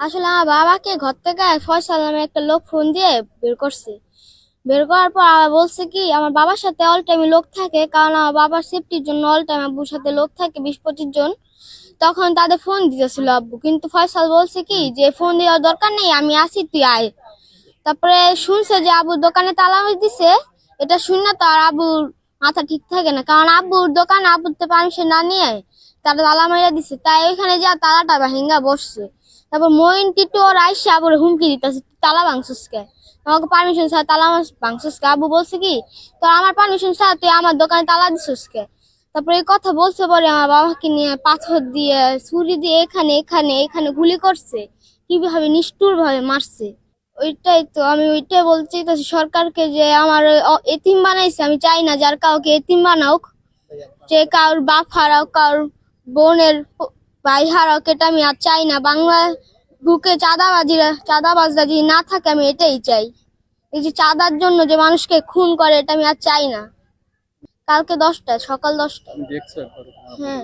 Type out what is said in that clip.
আসলে আমার বাবাকে ঘর থেকে ফয়সাল নামে একটা লোক ফোন দিয়ে বের করছে। বের করার পর আবার বলছে কি, আমার বাবার সাথে অল টাইমে লোক থাকে, কারণ আমার বাবার সেফটির জন্য অল টাইম আব্বুর সাথে লোক থাকে, বিশ পঁচিশ জন। তখন তাদের ফোন দিতেছিল আব্বু। কিন্তু ফয়সাল বলছে কি, যে ফোন দেওয়ার দরকার নেই, আমি আসি তুই আয়। তারপরে শুনছে যে আবুর দোকানে তালা দিছে। এটা শুনে তো আর আবুর মাথা ঠিক থাকে না। কারণ আব্বুর দোকানে আব্বুর তো পারমিশন না নিয়ে তারা তালা মাইরা দিছে, তাই ওইখানে যা তালাটা ভাঙ্গা বসছে। তারপর মইন টিটু ওর আইসা আবার হুমকি দিতেছে তালা ভাঙছিস কে? আমাকে পারমিশন ছাড়া তালা ভাঙছিস কে? আব্বু বলছে কি? তো আমার পারমিশন ছাড়া তুই আমার দোকানে তালা দিছিস কে? তারপরে এই কথা বলছে পরে আমার বাবাকে নিয়ে পাথর দিয়ে, ছুরি দিয়ে এখানে এখানে এখানে গুলি করছে। কীভাবে নিষ্ঠুর ভাবে মারছে। ওইটাই তো, আমি ওইটাই বলছি তো সরকারকে যে আমার এতিম বানাইছে, আমি চাই না যার কাউকে এতিম বানাওক যে কারোর বাপ হারাও কারোর বোনের প- ভাই হারাও এটা আমি আর চাই না। বাংলা বুকে চাঁদাবাজিরা চাঁদাবাজরা যদি না থাকে আমি এটাই চাই। এই যে চাঁদার জন্য যে মানুষকে খুন করে এটা আমি আর চাই না। কালকে দশটায় সকাল দশটায়। হ্যাঁ।